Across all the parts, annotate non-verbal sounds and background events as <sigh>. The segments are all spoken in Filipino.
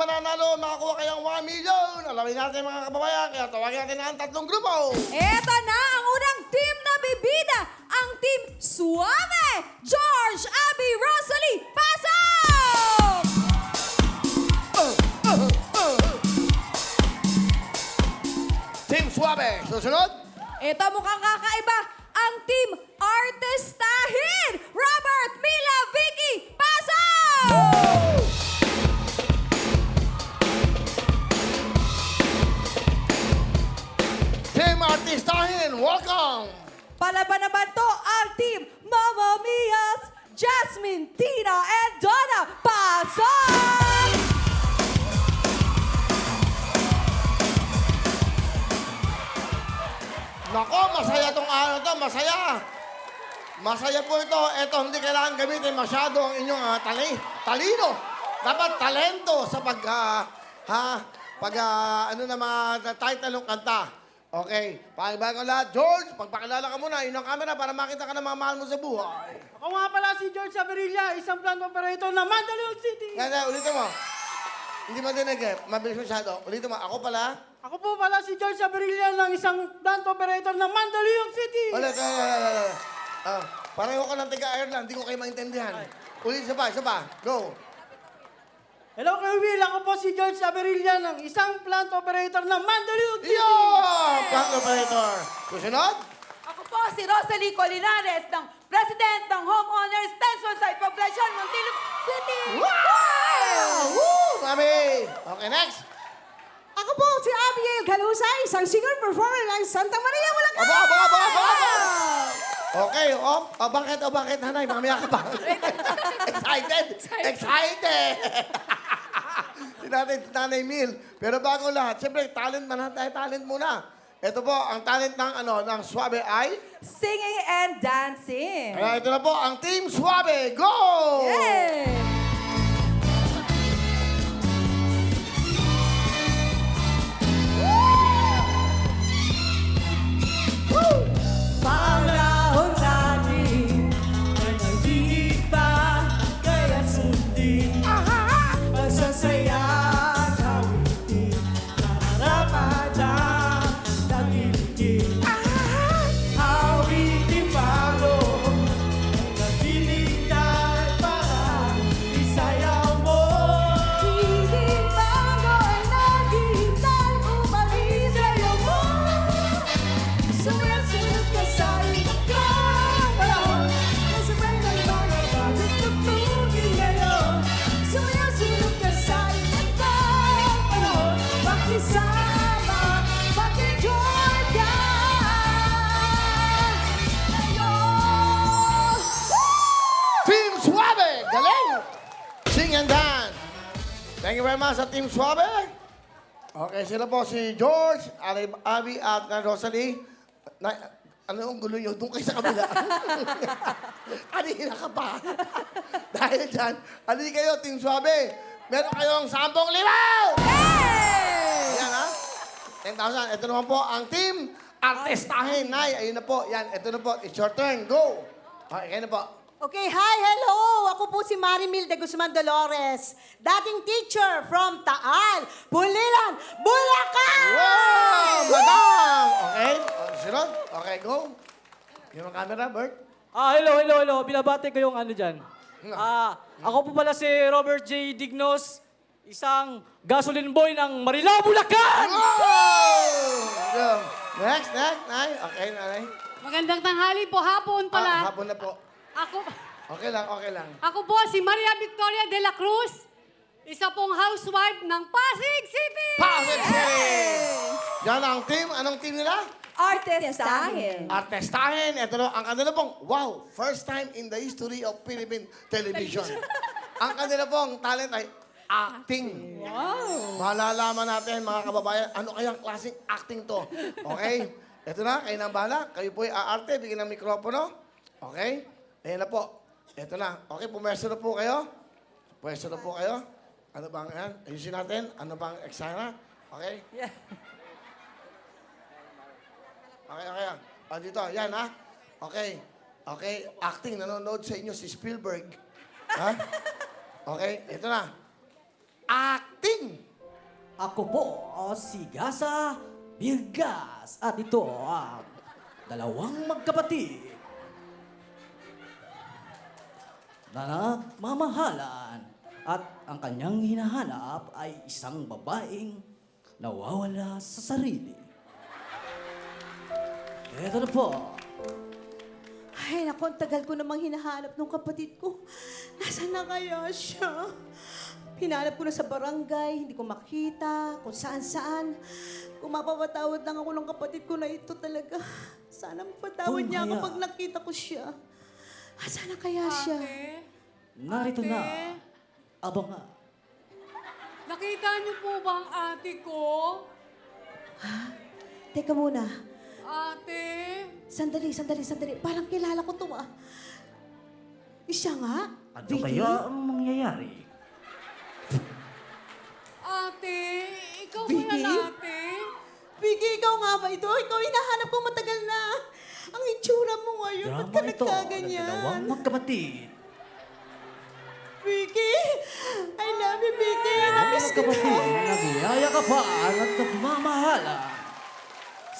mananalo, makakuha kayong 1 million. Alawin natin mga kababayan, kaya tawagin natin ang tatlong grupo. Eto na ang unang team na bibida, ang team Suave! George, Abby, Rosalie, pasok! Team Suave, susunod. Ito mukhang kakaiba, ang team Artestahin! Robert, Mila, Vicky, pasok! Artistahin, welcome. Palaban naman to ang team Mama Mia's Jasmine, Tina, and Donna. Pasok! Nako, masaya tong ano to, masaya. Masaya po ito. Ito, hindi kailangan gamitin masyado ang inyong ah, tali, talino. Dapat talento sa pag, ah, ha, pag, ah, ano na mga title ng kanta. Okay, pakibago lahat. George, pagpakilala ka muna, yun ang camera para makita ka ng mga mahal mo sa buhay. Ako nga pala si George Averilla, isang plant operator ng Mandaluyong City. Yan, yan, ulitin mo. Hindi mo dinig eh, mabilis masyado. Ulitin mo, ako pala. Ako po pala si George Averilla ng isang plant operator ng Mandaluyong City. Ulit, ulit, ulit, ulit, ulit. Ah, pareho ko ng taga-Ireland, hindi ko kayo maintindihan. Ulit, isa pa, isa pa. Go. Hello, Kuya Will. Ako po si George Averilla ng isang plant operator ng Mandaluyong City. Yo! Plant operator. Susunod? Ako po si Rosalie Colinares ng President ng Homeowners Tension Site Population Montilo City. Wow! Woo! Mami! Okay, next. Ako po si Abigail Calusay, isang singer-performer ng Santa Maria, Bulacan! Aba, aba, aba, aba, aba. Okay, oh, oh, bakit, oh, bakit, nanay, mamaya ka ba? <laughs> Excited! Excited! <laughs> Si si Nanay Mil. Pero bago lahat, siyempre, talent man tayo, talent muna. Ito po, ang talent ng, ano, ng Suave ay... Singing and dancing. Kaya ito na po, ang Team Suave. Go! Yay! Thank you very much sa Team Suave. Okay, sila po si George, Ari- Abby, at na Rosalie. Na, ano yung gulo nyo? Doon kayo sa kabila. <laughs> Kanina ka pa. <laughs> Dahil dyan, ali kayo, Team Suave. Meron kayong sampung limaw! Yan ha? 10,000. Ito naman po ang Team Artestahin. Nay, ayun na po. Yan, ito na po. It's your turn. Go! Okay, kayo na po. Okay, hi, hello! Ako po si Marimil de Guzman Dolores, dating teacher from Taal, Bulilan, Bulacan! Wow! Madam! Okay? Oh, sunod? Okay, go. Yung camera, Bert. Ah, hello, hello, hello. Binabati ko yung ano dyan. Ah, ako po pala si Robert J. Dignos, isang gasoline boy ng Marilao, Bulacan! Wow! Go. Next, next, Nay. Okay, Nanay. Magandang tanghali po, hapon Ah, pala. hapon na po. Ako, Okay lang, okay lang. ako po si Maria Victoria de la Cruz, isa pong housewife ng Pasig City. Pasig City! Yan ang team. Anong team nila? Artestahin. Artestahin. Ito na, ang kanila pong, wow, first time in the history of Philippine television. ang kanila pong talent ay acting. Wow! Malalaman natin, mga kababayan, ano kayang klaseng acting to. Okay? Ito na, kayo nang bahala. Kayo po'y aarte, bigyan ng mikropono. Okay? Ayan na po. Ito na. Okay, pumwesto na po kayo. Pwesto na po kayo. Ano bang yan? Ayusin natin. Ano bang eksena? Okay? Okay, okay. Ah, dito, yan ha. Okay. Okay, acting, nanonood sa inyo si Spielberg. Ha? Okay, ito na. acting. Ako po oh, si Gasa Virgas at ito ang dalawang magkapatid na nagmamahalan at ang kanyang hinahanap ay isang babaeng nawawala sa sarili. Ito na po. Ay, naku, ang tagal ko namang hinahanap ng kapatid ko. Nasaan na kaya siya? Hinanap ko na sa barangay, hindi ko makita, kung saan-saan. Kung mapapatawad lang ako ng kapatid ko na ito talaga. Sana mapatawad niya ako pag nakita ko siya. Asan na kaya siya? Ate, Narito na. Abangan. nakita niyo po ba ang ate ko? Teka muna. Ate, Sandali, sandali, sandali. Parang kilala ko to ah. Siya nga? Ano Vicky? kaya ang mangyayari? ate, ikaw ba Vicky? yan ate? Vicky, ikaw nga ba ito? Ikaw hinahanap ko matagal na. Ang itsura mo ngayon. Ba't ka ito nagkaganyan? dalawang magkapatid. Vicky! I love you, Vicky! Namiss ko magkapatid na. na nagyayakapan at nagmamahalan.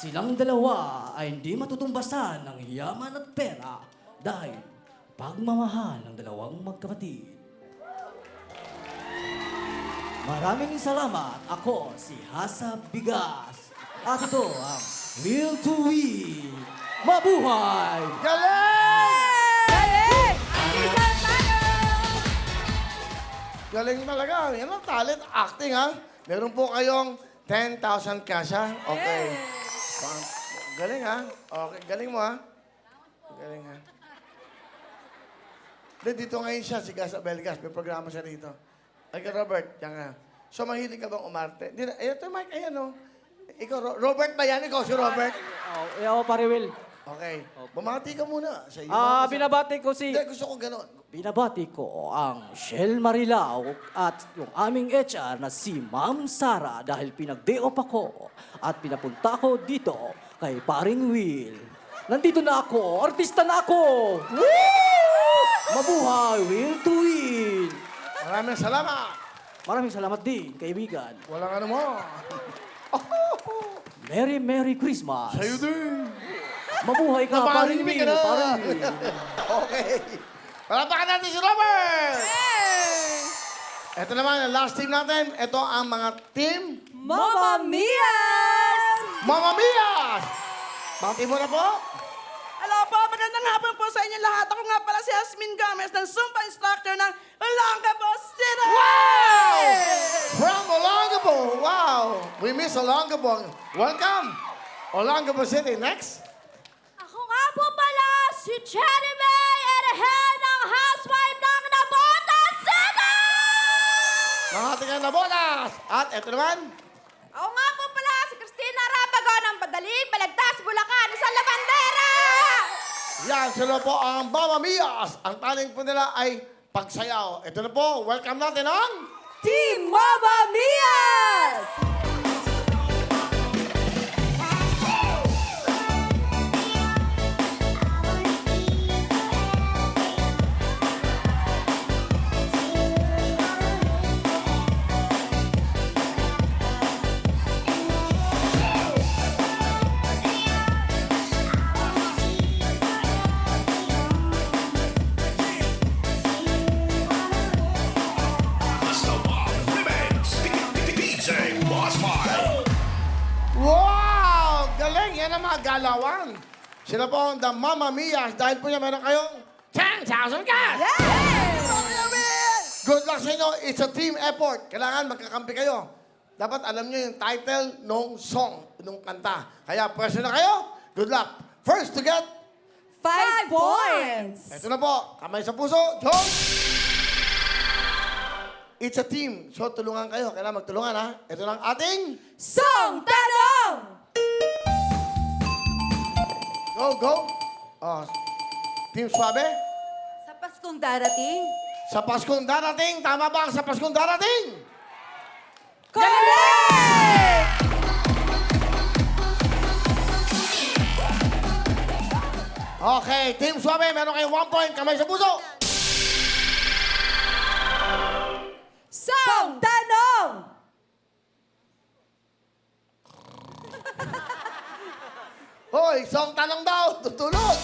Silang dalawa ay hindi matutumbasan ng yaman at pera dahil pagmamahal ng dalawang magkapatid. Maraming salamat. Ako si Hasa Bigas. At ito ang Will to Win. Mabuhay! Galing! Galing talaga. Yan ang talent. Acting, ha? Meron po kayong 10,000 cash, ha? Okay. Galing, ha? Okay, galing mo, ha? Galing, ha? Hindi, dito ngayon siya, si Gas Abelgas. May programa siya dito. Ay, ka, Robert, yan ka. So, mahilig ka bang umarte? Di na, eh, ito, Mike, ayan, oh. Ikaw, Ro- Robert ba yan? Ikaw, si Robert? Oh, eh, ako pare Will. Okay. Bumati ka muna sa iyo. Ah, binabati ko si... Hindi, gusto ko ganon. Binabati ko ang Shell Marilao at yung aming HR na si Ma'am Sara dahil off ako at pinapunta ko dito kay paring Will. Nandito na ako, artista na ako! Woo! Mabuhay, Will to Win! Maraming salamat. Maraming salamat din, kaibigan. Walang ano mo. <laughs> Merry, Merry Christmas! Sa'yo din. Mabuhay ka, paring Namahimik Will! ka na. Paring Will! <laughs> okay. Palapakan natin si Robert! Ito naman, ang last team natin. Ito ang mga team Mama Mia's! Mama Mia! Bati mo na po. Hello po, magandang hapon po sa inyo lahat. Ako nga pala si Jasmine Gomez ng Zumba Instructor ng Olongapo City! Wow! From Olongapo. Wow! We miss Olongapo. Welcome. Olongapo City. Next. Ako nga po pala si Jenny May Erhel ng Housewife ng Nabota City! Mga tingnan na bolas. At ito naman. Ako nga po pala si Christina Rabago ng Badaling Balagtas, Bulacan, sa Labandera! Yan, sila po ang Mama Mias. Ang talent po nila ay pagsayaw. Ito na po, welcome natin ang... Team Mama Mia's! Sila po ang The Mama Mias. Dahil po niya meron kayong 10,000 cash! Good luck sa inyo. It's a team effort. Kailangan magkakampi kayo. Dapat alam niyo yung title ng song, ng kanta. Kaya pwesto na kayo. Good luck. First to get, Five points! eto na po. Kamay sa puso. Jones! It's a team. So, tulungan kayo. Kailangan magtulungan, ha? Ito lang ating... Song Tanong! Go, go. Oh, team Suabe. Sa Paskong darating, Sa Paskong darating, tama ba ang sa Paskong darating? Correct! Okay, Team Suabe, meron kayong one point. Kamay sa puso. Isang tanong daw, tutulog.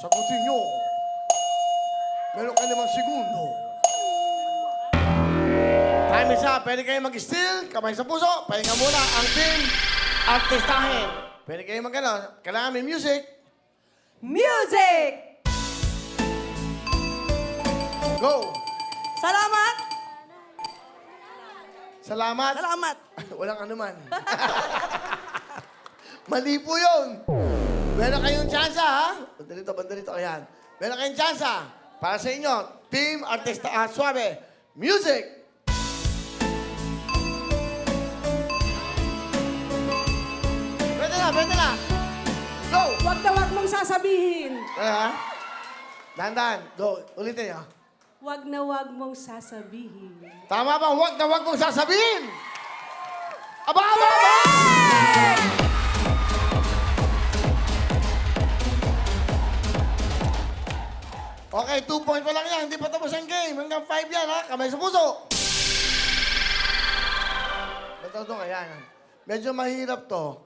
Sagutin nyo. Meron ka namang segundo. Time is up. Pwede kayo mag-steal, kamay sa puso. Pahinga muna ang team artistahin. Pwede kayo mag-ano. Kailangan may music. Music! Go! Salamat! Salamat. Salamat! <laughs> Walang anuman. <laughs> Mali po yun. Meron kayong tsansa, ha? Banda dito, banda dito. Ayan. Meron kayong tsansa. Para sa inyo, Team Artista ah, Suave. Music! Pwede na, pwede na. Go! Wag na wag mong sasabihin. Ano, ha? Dahan-dahan. Go. Ulitin niyo. Wag na wag mong sasabihin. Tama ba? Huwag na huwag mong sasabihin! Aba, aba, aba! Okay, two point pa lang yan. Hindi pa tapos ang game. Hanggang five yan, ha? Kamay sa puso. Ito, ito, ayan. Medyo mahirap to.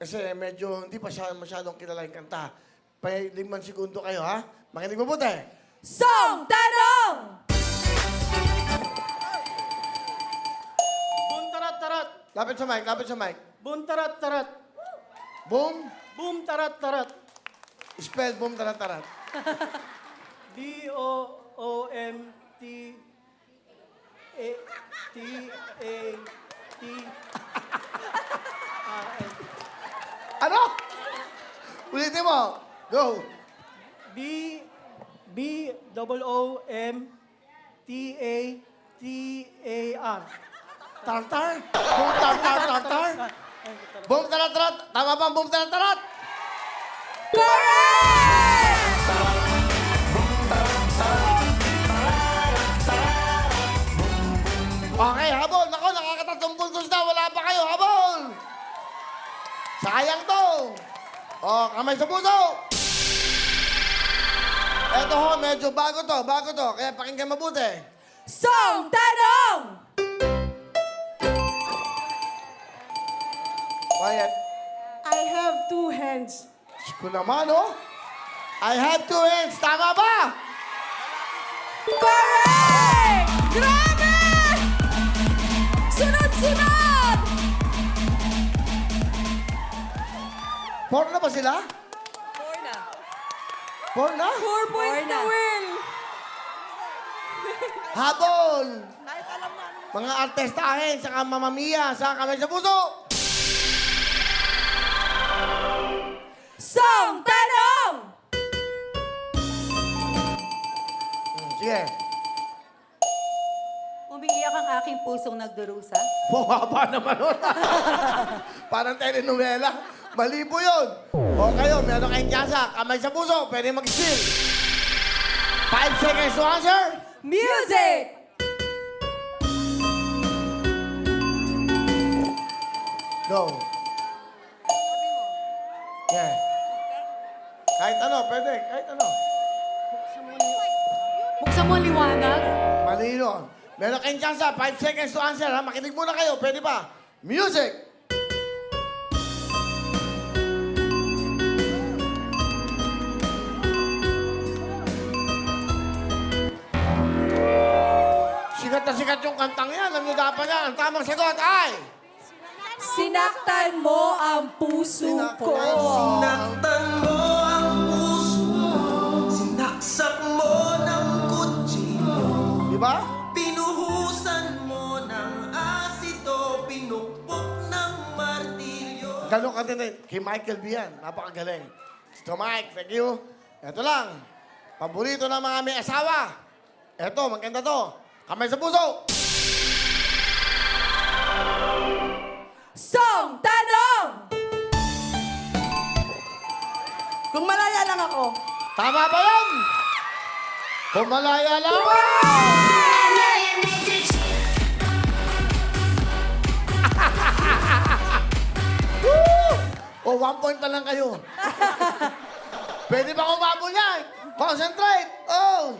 Kasi medyo hindi pa siya masyadong kilala yung kanta. Pa limang segundo kayo, ha? Makinig mabuti. Song Tanong! Boom tarat tarat. Lapit sa mic, lapit sa mic. Boom tarat tarat. Boom. Boom tarat tarat. Spell boom, tarat, tarat. B O O M T A T A T Ano? Ulitin mo. Go. B double O M T A T A R. Tartar? Boom, tartar, tartar? Boom, tarat, tarat. Tama ba boom, tarat, tarat? Okay, habol. Nako, nakakatatlong puntos na. Wala pa kayo. Habol. Sayang to. Oh, kamay sa puso. Eto ho, medyo bago to, bago to. Kaya pakinggan mabuti. Song Tanong! Quiet. I have two hands. Ko naman, oh. I have two hands. Tama ba? Correct! Grabe! Sunod-sunod! Four na ba sila? Four na. Four na? Four points na Will. Habol! Kahit alam na. Mga artestahin, saka mamamiya, saka kamay sa puso. Song Tanong! Hmm, Sige. Umiiyak ang aking pusong nagdurusa. Bumaba naman nun. <laughs> Parang telenovela. Mali po yun. O kayo, meron kayong tiyasa. Kamay sa puso, pwede mag-steal. Five seconds to answer. Music! Go. Yeah. Kahit ano, pwede. Kahit ano. Buksan mo ang liwanag. Malino. Meron kayong chance, 5 seconds to answer, ha? Makinig muna kayo, pwede ba? Music! Dapat yan. Ang tamang sagot ay... Sinaktan mo ang puso ko. Sinaktan mo ang puso Sinaksak mo ng kutsilyo Di ba? Pinuhusan mo ng asido Pinukpok ng martilyo Ganun ka din eh. Kay Michael B. yan. Napakagaling. So Mike, thank you. Ito lang. Paborito ng mga may asawa. Ito, maganda to. Kamay sa puso. Song Tanong! Kung malaya lang ako. Tama ba yan? Pumalaya lang. Woo! <laughs> o, one point pa lang kayo. <laughs> Pwede ba umabol yan? Concentrate! Oh!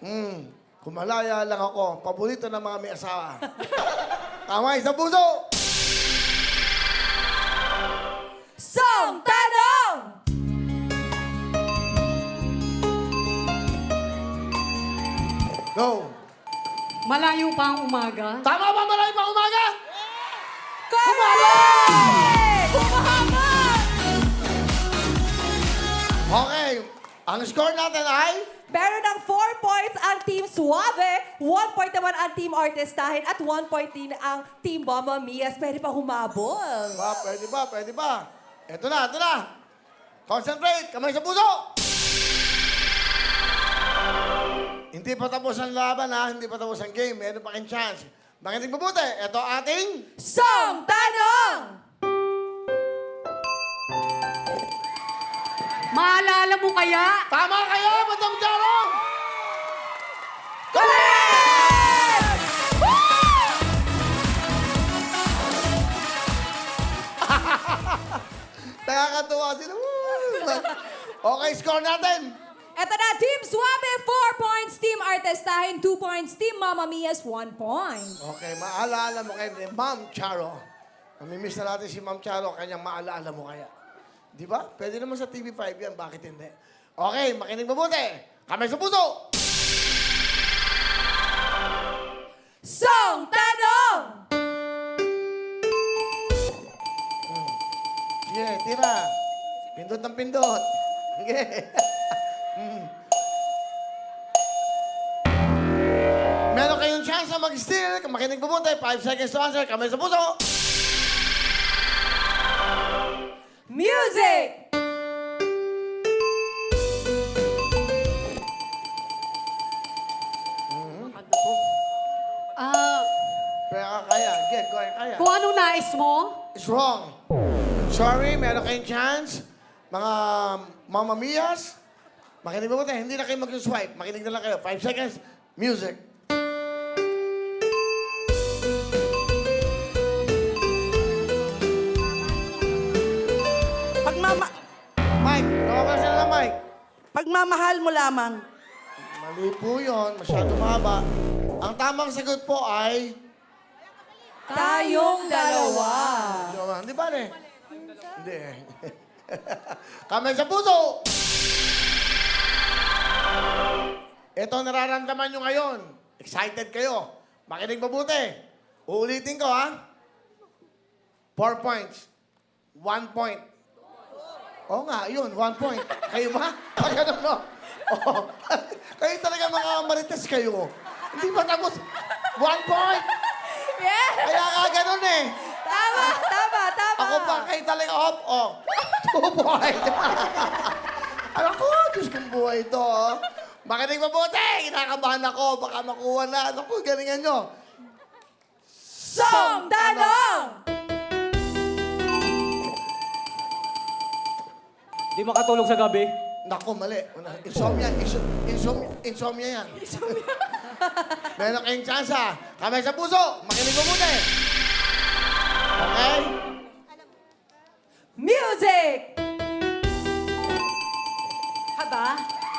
Hmm. Kumalaya lang ako. Paborito ng mga may asawa. <laughs> Kamay sa puso. Song Tanong! Go. Malayo pa ang umaga. Tama ba marami pang umaga? Correct! Humahabol! Okay. Ang score natin ay... Meron ng 4 points ang Team Suave, 1 point naman ang Team Artistahin, at 1 point din ang Team Mama Mias. Pwede pa humabol. Ba, pwede ba, pwede ba? Ito na, ito na. Concentrate, kamay sa puso. Hindi pa tapos ang laban ha, hindi pa tapos ang game. Meron pa kayong chance. Makinig mabuti. Ito ating... Song Tanong! Maalala mo kaya? Tama kayo, Madam Jarong! Nakakatuwa sila. Okay, score natin. Ito na, Team Suave, 4 points. Team Artestahin, 2 points. Team Mama Mia's 1 point. Okay, maalaala mo kayo ni Ma'am Charo. Namimiss na natin si Ma'am Charo, kanyang maalaala mo kaya. Di ba? Pwede naman sa TV5 yan, bakit hindi? Okay, makinig mabuti. Kamay sa puso. Song Sige, tira. Pindot ng pindot. <laughs> Sige. Mm. Meron kayong chance na mag-steal. Makinig mabuti. 5 seconds to answer. Kamay sa puso. Music! Ah, Pero kaya. Sige, kaya, kaya. kung anong nais mo? It's wrong. Sorry, meron kayong chance. Mga Mama Mias, makinig mo Hindi na kayo mag-swipe. Makinig na lang kayo. Five seconds. Music. Pagmama... Mike, nakawala sila ng Mike. Pagmamahal mo lamang. Mali po yun. Masyado mahaba. Ang tamang sagot po ay... Tayong dalawa. Jowa. Hindi ba, ne? Hindi. <laughs> Kamay sa puso! Ito nararamdaman nyo ngayon. Excited kayo. Makinig mabuti. Uulitin ko, ha? Four points. One point. Oo nga, yun, one point. Kayo ba? Ah, ganun, no? Oo. <laughs> kayo talaga mga marites kayo. Hindi ba tapos? One point! Yeah! Kaya nga ganun eh. Tama. Ako pa kayo talaga off, oh. Two point. Alam ko, Diyos kong buhay ito, oh. Makinig mabuti. Kinakabahan ako. Baka makuha na. Ano ko, galingan nyo. Song Tanong! Di makatulog sa gabi. Nako, mali. Una, Insomnia. Inso- Insomnia. Insomnia yan. Meron kayong chance, ha? Kamay sa puso. Makinig mabuti. Okay?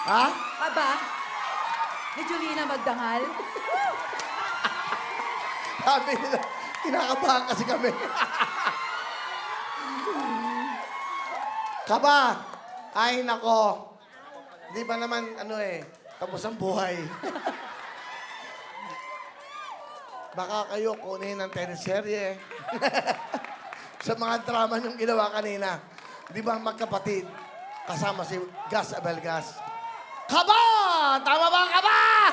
Ha? Haba? Ni Julina magdangal? Sabi nila, kinakabahan kasi kami. Kaba! Ay, nako. Di ba naman, ano eh, tapos ang buhay. Baka kayo kunin ng teleserye. <laughs> Sa mga drama niyong ginawa kanina. Di ba magkapatid? Kasama si Gas Abelgas. Kaba! Tama ba ang kaba? Grabe,